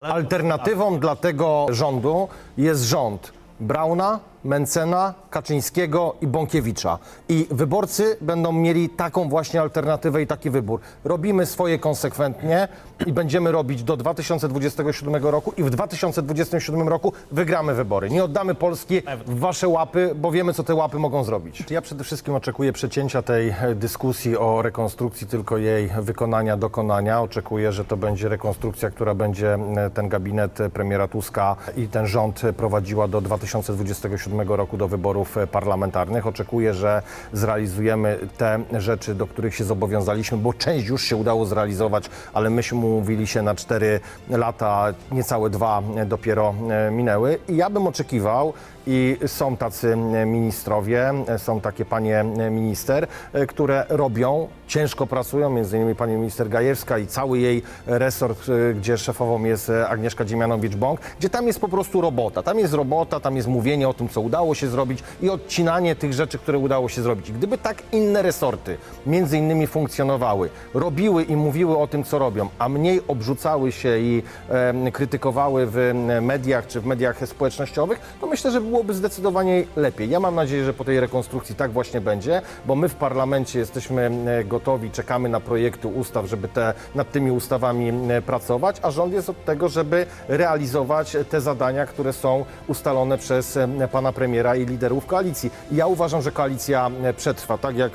Alternatywą dla tego rządu jest rząd Brauna, Mencena, Kaczyńskiego i Bąkiewicza. I wyborcy będą mieli taką właśnie alternatywę i taki wybór. Robimy swoje konsekwentnie i będziemy robić do 2027 roku i w 2027 roku wygramy wybory. Nie oddamy Polski w wasze łapy, bo wiemy, co te łapy mogą zrobić. Ja przede wszystkim oczekuję przecięcia tej e, dyskusji o rekonstrukcji, tylko jej wykonania, dokonania. Oczekuję, że to będzie rekonstrukcja, która będzie e, ten gabinet e, premiera Tuska i ten rząd prowadziła do 2027 roku, do wyborów e, parlamentarnych. Oczekuję, że zrealizujemy te rzeczy, do których się zobowiązaliśmy, bo część już się udało zrealizować, ale myśmy umówili się na 4 lata, niecałe dwa dopiero e, minęły. I ja bym oczekiwał, i są tacy ministrowie, są takie panie minister, które robią, ciężko pracują, między innymi pani minister Gajewska i cały jej resort, gdzie szefową jest Agnieszka Dziemianowicz-Bąk, gdzie tam jest po prostu robota. Tam jest robota, tam jest mówienie o tym, co udało się zrobić i odcinanie tych rzeczy, które udało się zrobić. Gdyby tak inne resorty między innymi funkcjonowały, robiły i mówiły o tym, co robią, a mniej obrzucały się i e, krytykowały w mediach czy w mediach społecznościowych, to myślę, że byłoby zdecydowanie lepiej. Ja mam nadzieję, że po tej rekonstrukcji tak właśnie będzie, bo my w parlamencie jesteśmy e, gotowi, czekamy na projekty ustaw, żeby te, nad tymi ustawami e, pracować, a rząd jest od tego, żeby realizować te zadania, które są ustalone przez e, pana premiera i liderów koalicji. Ja uważam, że koalicja przetrwa, tak jak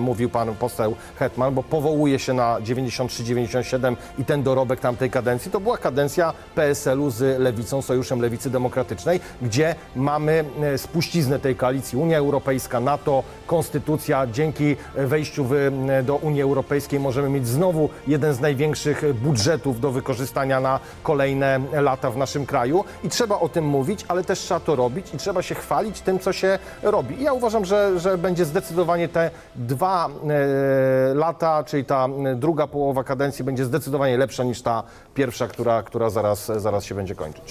mówił pan poseł Hetman, bo powołuje się na 93-97 i ten dorobek tamtej kadencji, to była kadencja PSL-u z Lewicą, Sojuszem Lewicy Demokratycznej, gdzie mamy e, spuściznę tej koalicji. Unia Europejska, NATO, Konstytucja. Dzięki wejściu w, e, do Unii Europejskiej możemy mieć znowu jeden z największych budżetów do wykorzystania na kolejne lata w naszym kraju. I trzeba o tym mówić, ale też trzeba to robić i trzeba się chwalić tym, co się robi. I ja uważam, że, że będzie zdecydowanie te dwa e, lata, czyli ta e, druga połowa kadencji będzie zdecydowanie lepsza niż ta pierwsza, która, która zaraz, zaraz się będzie kończyć.